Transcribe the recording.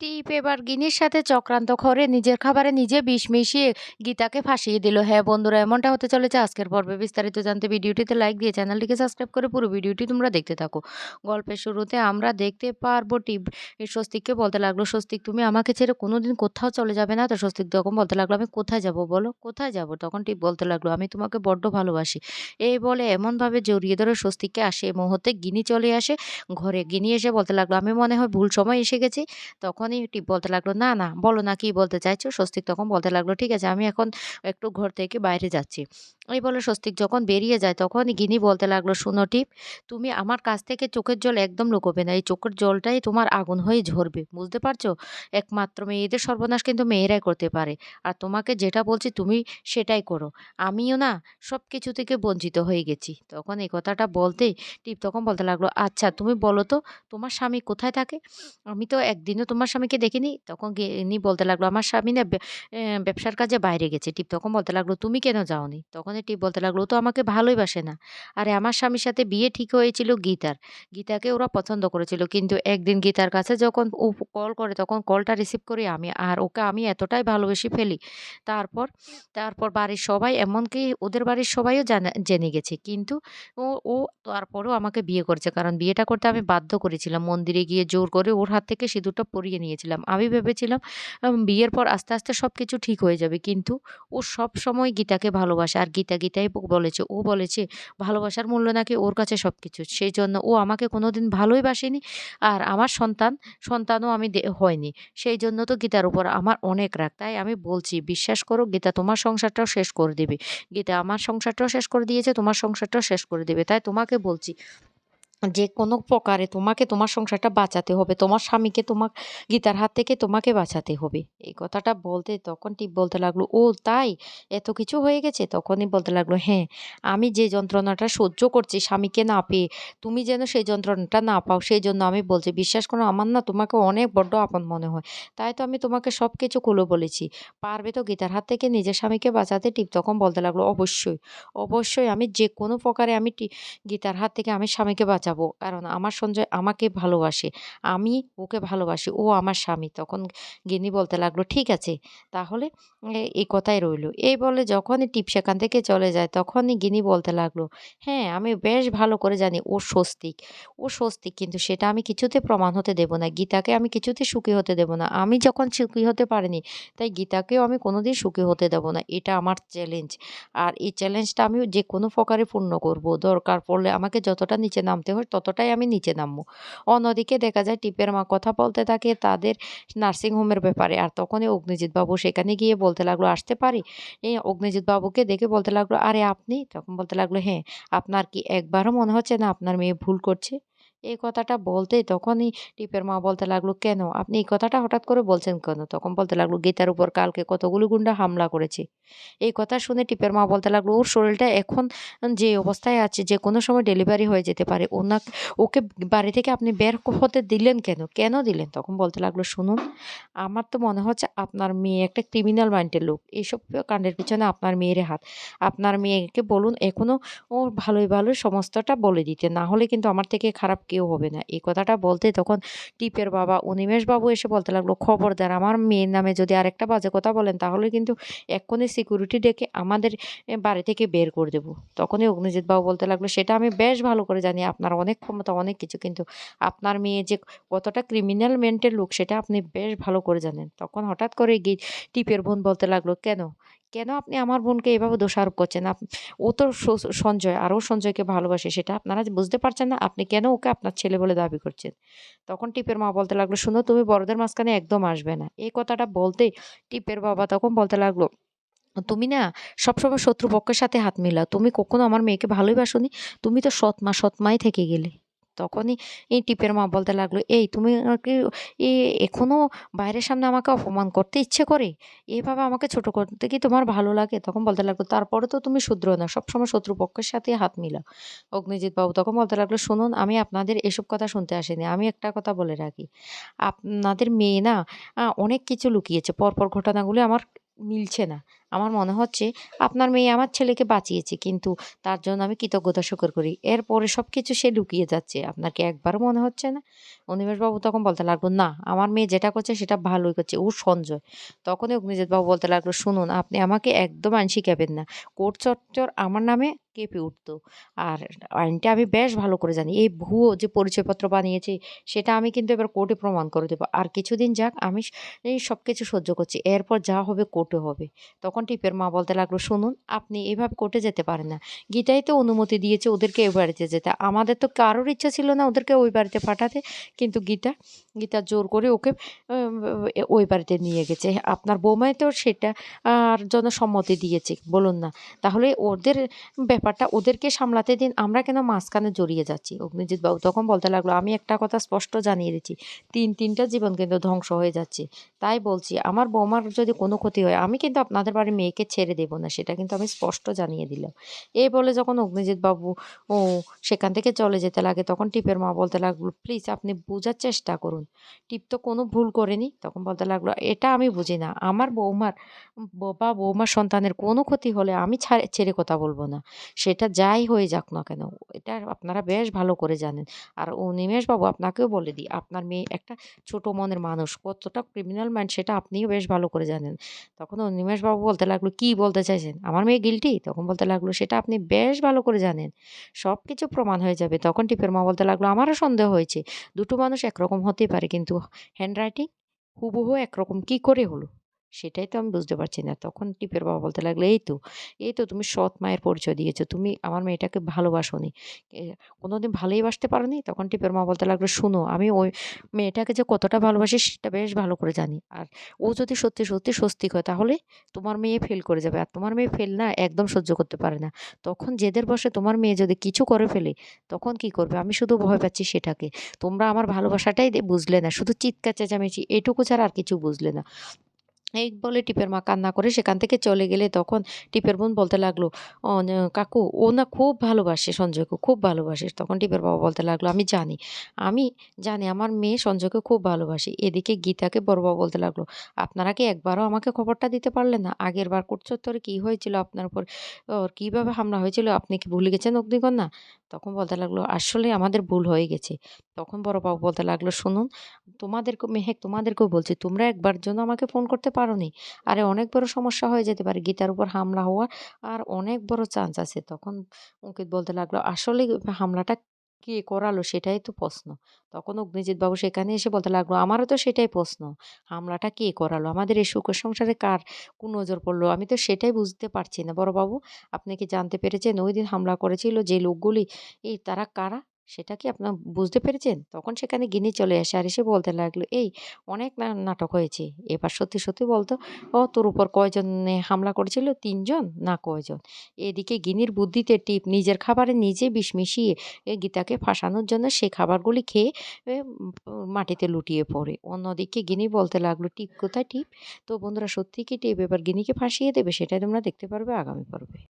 টিপ এবার গিনির সাথে চক্রান্ত করে নিজের খাবারে নিজে বিষ মিশিয়ে গীতাকে ফাঁসিয়ে দিল। হ্যাঁ বন্ধুরা, এমনটা হতে চলেছে আজকের পর্বে। বিস্তারিত জানতে ভিডিওটিতে লাইক দিয়ে চ্যানেলটিকে সাবস্ক্রাইব করে পুরো ভিডিওটি তোমরা দেখতে থাকো। গল্পের শুরুতে আমরা দেখতে পারব টিপ স্বস্তিককে বলতে লাগল, স্বস্তিক, তুমি আমাকে ছেড়ে কোনোদিন কোথাও চলে যাবে না? তো স্বস্তিক তখন বলতে লাগল, আমি কোথায় যাব বলো? কোথায় যাব? তখন টিপ বলতে লাগল, আমি তোমাকে বড্ড ভালোবাসি। এই বলে এমনভাবে জড়িয়ে ধরে স্বস্তিককে আসে। এই মুহূর্তে গিনি চলে আসে। ঘরে গিনি এসে বলতে লাগল, আমি মনে হয় ভুল সময় এসে গেছি। তখনই টিপ বলতে লাগল, না না, বলো না কি বলতে চাইছো? স্বস্তিক তখন বলতে লাগল, ঠিক আছে, আমি এখন একটু ঘর থেকে বাইরে যাচ্ছি। এই বলে স্বস্তিক যখন বেরিয়ে যায় তখন গিনি বলতে লাগল, শুনো টিপ, তুমি আমার কাছ থেকে চোখের জল একদম লুকোবে না। এই চোখের জলটাই তোমার আগুন হয়ে ঝরবে, বুঝতে পারছ? একমাত্র মেয়েদের সর্বনাশ কিন্তু মেয়েরাই করতে পারে। আর তোমাকে যেটা বলছি তুমি সেটাই করো। আমিও না সব কিছু থেকে বঞ্চিত হয়ে গেছি। তখন এই কথাটা বলতেই টিপ তখন বলতে লাগল আচ্ছা তুমি বলো তো, তোমার স্বামী কোথায় থাকে? আমি তো একদিনও তোমার স্বামীকে দেখিনি, তখন গিনি বলতে লাগল, আমার স্বামী না ব্যবসার কাজে বাইরে গেছে। টিপ তখন বলতে লাগল, তুমি কেন যাওনি? তখন টিপ বলতে লাগল, "ও তো আমাকে ভালোই বাসে না। আরে, আমার স্বামীর সাথে বিয়ে ঠিক হয়েছিল গীতার। গীতাকে ওরা পছন্দ করেছিল, কিন্তু একদিন গীতার কাছে যখন ও কল করে, তখন কলটা রিসিভ করি আমি, আর ওকে আমি এতটাই ভালোবেসে ফেলি। তারপর তারপর বাড়ির সবাই, এমনকি ওদের বাড়ির সবাইও জানা, জেনে গেছে। কিন্তু ও ও তারপরেও আমাকে বিয়ে করেছে, কারণ বিয়েটা করতে আমি বাধ্য করেছিলাম। মন্দিরে গিয়ে জোর করে ওর হাত থেকে সিঁদুরটা পরিয়ে নিয়েছিলাম। আমি ভেবেছিলাম বিয়ের পর আস্তে আস্তে সব কিছু ঠিক হয়ে যাবে। কিন্তু ও সব সময় গীতাকে ভালোবাসে। আর গীতা গীতাই বলেছে, ও বলেছে, ভালোবাসার মূল্য নাকি ওর কাছে সব কিছু সেই জন্য ও আমাকে কোনোদিন ভালোই বাসেনি। আর আমার সন্তান, সন্তানও আমি হয়নি। সেই জন্য তো গীতার উপর আমার অনেক রাগ। তাই আমি বলছি, বিশ্বাস করো, গীতা তোমার সংসারটাও শেষ করে দেবে। গীতা আমার সংসারটাও শেষ করে দিয়েছে, তোমার সংসারটাও শেষ করে দেবে। তাই তোমাকে বলছি যে কোনো প্রকারে তোমাকে তোমার সংসারটা বাঁচাতে হবে, তোমার স্বামীকে তোমার গীতার হাত থেকে তোমাকে বাঁচাতে হবে। এই কথাটা বলতে তখন টিপ বলতে লাগল, ও, তাই? এত কিছু হয়ে গেছে? তখনই বলতে লাগল হ্যাঁ আমি যে যন্ত্রণাটা সহ্য করছি স্বামীকে না পেয়ে, তুমি যেন সেই যন্ত্রণাটা না পাও, সেই জন্য আমি বলছি, বিশ্বাস করো, আমার না তোমাকে অনেক বড্ড আপন মনে হয়। তাই তো আমি তোমাকে সব কিছু খুলে বলেছি। পারবে তো গীতার হাত থেকে নিজের স্বামীকে বাঁচাতে? টিপ তখন বলতে লাগল, অবশ্যই অবশ্যই আমি যে কোনো প্রকারে আমি গীতার হাত থেকে আমি স্বামীকে বাঁচাবো। কারণ আমার সঞ্জয় আমাকে ভালোবাসে, আমি ওকে ভালোবাসি, ও আমার স্বামী। তখন গিনি বলতে লাগল, ঠিক আছে, তাহলে এই কথাই রইল। এই বলে যখনই টিপ সেখান থেকে চলে যায়, তখনই গিনি বলতে লাগল হ্যাঁ আমি বেশ ভালো করে জানি, ও স্বস্তিক। ও স্বস্তিক, কিন্তু সেটা আমি কিছুতে প্রমাণ হতে দেব না। গীতাকে আমি কিছুতে সুখী হতে দেব না। আমি যখন সুখী হতে পারিনি, তাই গীতাকেও আমি কোনোদিন সুখী হতে দেব না। এটা আমার চ্যালেঞ্জ। আর এই চ্যালেঞ্জটা আমি যে কোনো প্রকারে পূর্ণ করব। দরকার পড়লে আমাকে যতটা নিচে নামতে হয় ততটাই আমি নিচে নামবো। অন্যদিকে দেখা যায় টিপের মা কথা বলতে থাকে তাদের নার্সিংহোমের ব্যাপারে। আর তখনই অগ্নিজিৎ বাবু সেখানে গিয়ে বলতে লাগল, আসতে পারি? এই অগ্নিজিৎ বাবুকে দেখে বলতে লাগল, আরে, আপনি? তখন বলতে লাগল হ্যাঁ আপনার কি একবারও মনে হচ্ছে না আপনার মেয়ে ভুল করছে? এই কথাটা বলতেই তখনই টিপের মা বলতে লাগল, কেন? আপনি এই কথাটা হঠাৎ করে বলছেন কেন? তখন বলতে লাগল, গীতার উপর কালকে কতগুলো গুন্ডা হামলা করেছে। এই কথা শুনে টিপের মা বলতে লাগল, ওর শরীরটা এখন যে অবস্থায় আছে, যে কোনো সময় ডেলিভারি হয়ে যেতে পারে। ওনা, ওকে বাড়ি থেকে আপনি বের হতে দিলেন কেন? কেন দিলেন? তখন বলতে লাগল, শুনুন, আমার তো মনে হচ্ছে আপনার মেয়ে একটা ক্রিমিনাল মাইন্ডের লোক। এইসব কাণ্ডের পিছনে আপনার মেয়ের হাত। আপনার মেয়েকে বলুন এখনও ও ভালোই ভালোই সমস্তটা বলে দিতে। না হলে কিন্তু আমার থেকে খারাপ কেউ হবে না। এই কথাটা বলতে তখন টিপের বাবা অনিমেষ বাবু এসে বলতে লাগল খবরদার আমার মেয়ের নামে যদি আরেকটা বাজে কথা বলেন, তাহলে কিন্তু এক্ষুনি সিকিউরিটি ডেকে আমাদের বাড়ি থেকে বের করে দেবো। তখনই অগ্নিজিৎ বাবু বলতে লাগল, সেটা আমি বেশ ভালো করে জানি, আপনার অনেক ক্ষমতা, অনেক কিছু, কিন্তু আপনার মেয়ে যে কতটা ক্রিমিনাল মেন্টের লোক, সেটা আপনি বেশ ভালো করে জানেন। তখন হঠাৎ করে গিয়ে টিপের বোন বলতে লাগল, কেন? কেন আপনি আমার বোনকে এভাবে দোষারোপ করছেন? ও তো সঞ্জয়, আরও সঞ্জয়কে ভালোবাসে, সেটা আপনারা বুঝতে পারছেন না, আপনি কেন ওকে আপনার ছেলে বলে দাবি করছেন? তখন টিপের মা বলতে লাগল, শুনো, তুমি বড়দের মাঝখানে একদম আসবে না। এই কথাটা বলতেই টিপের বাবা তখন বলতে লাগল, তুমি না সবসময় শত্রুপক্ষের সাথে হাত মিলাও। তুমি কখনো আমার মেয়েকে ভালোই বাসনি তুমি তো সৎ মা, সৎ থেকে গেলে। তখনই এই টিপের মা বলতে লাগল, এই তুমি কি এ, এখনও বাইরের সামনে আমাকে অপমান করতে ইচ্ছে করে? এভাবে আমাকে ছোট করতে কি তোমার ভালো লাগে? তখন বলতে লাগল, তারপরে তো তুমি শুধরো না সবসময় শত্রুপক্ষের সাথে হাত মিলাও। অগ্নিজিৎ বাবু তখন বলতে লাগল, শুনুন, আমি আপনাদের এসব কথা শুনতে আসিনি, আমি একটা কথা বলে রাখি। আপনাদের মেয়ে না অনেক কিছু লুকিয়েছে, পরপর ঘটনাগুলি আমার মিলছে না। আমার মনে হচ্ছে আপনার মেয়ে আমার ছেলেকে বাঁচিয়েছে, কিন্তু তার জন্য আমি কৃতজ্ঞতা স্বীকার করি। এরপরে সব কিছু সে লুকিয়ে যাচ্ছে। আপনার কি একবারও মনে হচ্ছে না? অনিমেষবাবু তখন বলতে লাগল, না, আমার মেয়ে যেটা করছে সেটা ভালোই করছে ও সঞ্জয়। তখনই অগ্নিজিৎবাবু বলতে লাগল, শুনুন, আপনি আমাকে একদম আইন শিখাবেন না। কোর্ট চত্বর আমার নামে কেঁপে উঠতো। আর আইনটা আমি বেশ ভালো করে জানি। এই ভুয়ো যে পরিচয়পত্র বানিয়েছে, সেটা আমি কিন্তু এবার কোর্টে প্রমাণ করে দেবো। আর কিছুদিন যাক, আমি সব কিছু সহ্য করছি। এরপর যা হবে, কোর্টে হবে। তখন টিপের মা বলতে লাগল, শুনুন, আপনি এভাবে কোর্টে যেতে পারেন না। গীতাই তো অনুমতি দিয়েছে ওদেরকে ওই বাড়িতে যেতে। আমাদের তো কারোর ইচ্ছা ছিল না ওদেরকে ওই বাড়িতে পাঠাতে। কিন্তু গীতা গীতা জোর করে ওকে ওই বাড়িতে নিয়ে গেছে। আপনার বৌমাই তো সেটা আর জন্য সম্মতি দিয়েছে, বলুন না। তাহলে ওদের ব্যাপারটা ওদেরকে সামলাতে দিন, আমরা কেন মাঝখানে জড়িয়ে যাচ্ছি? অগ্নিজিৎ বাবু তখন বলতে লাগল, আমি একটা কথা স্পষ্ট জানিয়ে দিচ্ছি। তিন, তিনটা জীবন কিন্তু ধ্বংস হয়ে যাচ্ছে। তাই বলছি, আমার বৌমার যদি কোনো ক্ষতি হয়, আমি কিন্তু আপনাদের বাড়ির মেয়েকে ছেড়ে দেবো না, সেটা কিন্তু আমি স্পষ্ট জানিয়ে দিলাম এই বলে যখন অগ্নিজিৎ বাবু ও, সেখান থেকে চলে যেতে লাগে, তখন টিপের মা বলতে লাগল, প্লিজ আপনি বোঝার চেষ্টা করুন। টিপ তো কোনো ভুল করেনি, তখন বলতে লাগল, এটা আমি বুঝি না, আমার বৌমার বা বৌমার সন্তানের কোনো ক্ষতি হলে আমি ছেড়ে কথা বলব না। সেটা যাই হয়ে যাক না কেন, এটা আপনারা বেশ ভালো করে জানেন। আর ও নিমেষবাবু, আপনাকেও বলে দিই, আপনার মেয়ে একটা ছোট মনের মানুষ, কতটা ক্রিমিনাল মাইন্ড সেটা আপনিও বেশ ভালো করে জানেন। তখন ও নিমেষবাবু বলতে লাগল, কি বলতে চাইছেন? আমার মেয়ে গিলটি তখন বলতে লাগল, সেটা আপনি বেশ ভালো করে জানেন। সব কিছু প্রমাণ হয়ে যাবে। তখন টিপের মা বলতে লাগল, আমারও সন্দেহ হয়েছে। দুটো মানুষ একরকম হতেই পারে, কিন্তু হ্যান্ডরাইটিং হুবহু একরকম। কি করে হলো? সেটাই তো আমি বুঝতে পারছি না। তখন টিপের বাবা বলতে লাগল, এই তো এই তো তুমি সৎ মায়ের পরিচয় দিয়েছ, তুমি আমার মেয়েটাকে ভালোবাসোনি। কোনোদিন ভালোই বাসতে পারোনি? তখন টিপের মা বলতে লাগল, শুনো, আমি ওই মেয়েটাকে যে কতটা ভালোবাসি, সেটা বেশ ভালো করে জানি। আর ও যদি সত্যি সত্যি স্বস্তিক হয়, তাহলে তোমার মেয়ে ফেল করে যাবে। আর তোমার মেয়ে ফেল না, একদম সহ্য করতে পারে না। তখন জেদের বসে তোমার মেয়ে যদি কিছু করে ফেলে, তখন কি করবে? আমি শুধু ভয় পাচ্ছি সেটাকে। তোমরা আমার ভালোবাসাটাই বুঝলে না। শুধু চিৎকার চেঁচামেচি, এটুকু ছাড়া আর কিছু বুঝলে না। এই বলে টিপের মা কান্না করে সেখান থেকে চলে গেলে তখন টিপের বোন বলতে লাগল কাকু, ও না খুব ভালোবাসে সঞ্জয়কে, খুব ভালোবাসে। তখন টিপের বাবা বলতে লাগল, আমি জানি আমি জানি আমার মেয়ে সঞ্জয়কে খুব ভালোবাসি। এদিকে গীতাকে বড় বাবা বলতে লাগল, আপনারা কি একবারও আমাকে খবরটা দিতে পারলেন না? আগের বার কোটচত্বরে কী হয়েছিল? আপনার উপর কীভাবে হামলা হয়েছিল? আপনি কি ভুলে গেছেন অগ্নিকন্যা তখন বলতে লাগল আসলে আমাদের ভুল হয়ে গেছে। তখন বড় বাবু বলতে লাগল, শুনুন তোমাদেরকে মেহেক, তোমাদেরকেও বলছি, তোমরা একবার জন্য আমাকে ফোন করতে পারো নি আরে, অনেক বড় সমস্যা হয়ে যেতে পারে গীতার উপর হামলা হওয়ার আর অনেক বড় চান্স আছে। তখন অঙ্কিত বলতে লাগল আসলে হামলাটা কে করালো সেটাই তো প্রশ্ন। তখন অগ্নিজিৎবাবু সেখানে এসে বলতে লাগল, আমারও তো সেটাই প্রশ্ন। হামলাটা কে করালো? আমাদের এই সুখ সংসারে কার কোন নজর পড়ল? আমি তো সেটাই বুঝতে পারছি না। বড়বাবু, আপনি কি জানতে পেরেছেন? ওই দিন হামলা করেছিল যে লোকগুলি, এই তারা কারা? সেটা কি আপনার বুঝতে পেরেছেন? তখন সেখানে গিনি চলে আসে আর এসে বলতে লাগল, এই অনেক নাটক হয়েছে। এবার সত্যি সত্যি বলতো, ও তোর উপর কয়জন হামলা করেছিল? তিনজন না কয়জন? এদিকে গিনির বুদ্ধিতে টিপ, নিজের খাবারে নিজে বিষ মিশিয়ে গীতাকে ফাঁসানোর জন্য সে খাবারগুলি খেয়ে মাটিতে লুটিয়ে পড়ে। অন্যদিকে গিনি বলতে লাগল, টিপ কোথায় টিপ? তো বন্ধুরা সত্যি কি টিপ? এবার গিনিকে ফাঁসিয়ে দেবে, সেটাই তোমরা দেখতে পারবে আগামী পর্বে।